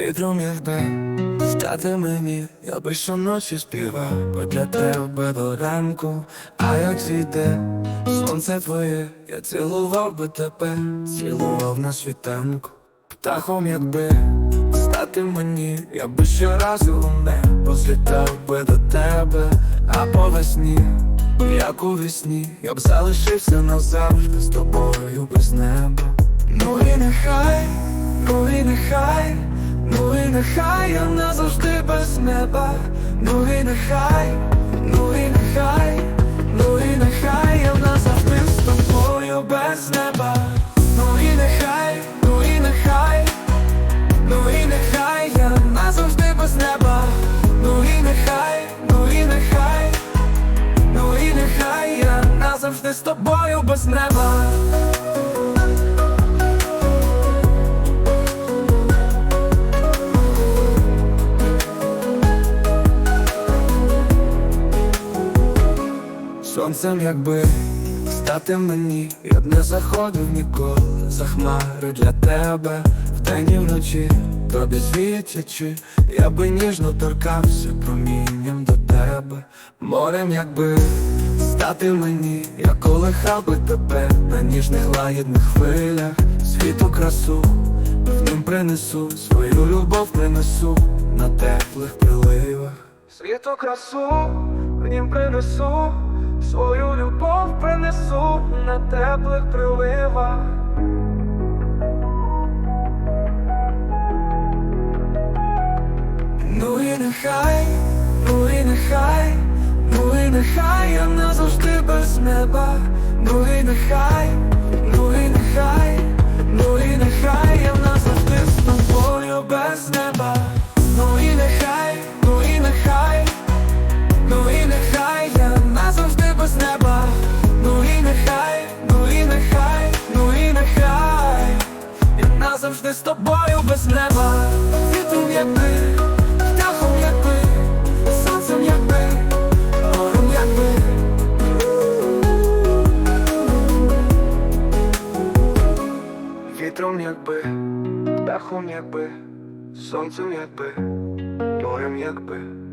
Вітром якби стати мені, я би щоночі співав, бо для тебе до ранку, а як зійде сонце твоє, я цілував би тебе, цілував на світанку, птахом якби стати мені, я би щоразу у небо злітав би до тебе, а по весні, як у вісні, я б залишився назавжди з тобою без неба. Ну і нехай, ну і нехай, нехай я назавжди без неба, ну і нехай, ну і нехай, ну і нехай я назавжди з тобою без неба, ну і нехай, ну і нехай, ну і нехай я назавжди без неба, ну і нехай, ну і нехай, ну і нехай я назавжди з тобою без неба. Сонцем якби стати мені, я б не заходив ніколи за хмари для тебе. Вдень і вночі, тобі світячи, я би ніжно торкався промінням до тебе, морем якби стати мені, я колихав би тебе на ніжних лагідних хвилях, світу красу, в нім принесу свою любов принесу на теплих приливах. Світу красу в нім принесу, свою любов принесу на теплих приливах. Ну і нехай, ну і нехай, ну і нехай я назавжди без неба, ну і нехай, назавжди з тобою без неба, вітром якби, птахом якби, сонцем якби, морем якби. Вітром якби, птахом якби, сонцем якби, морем якби.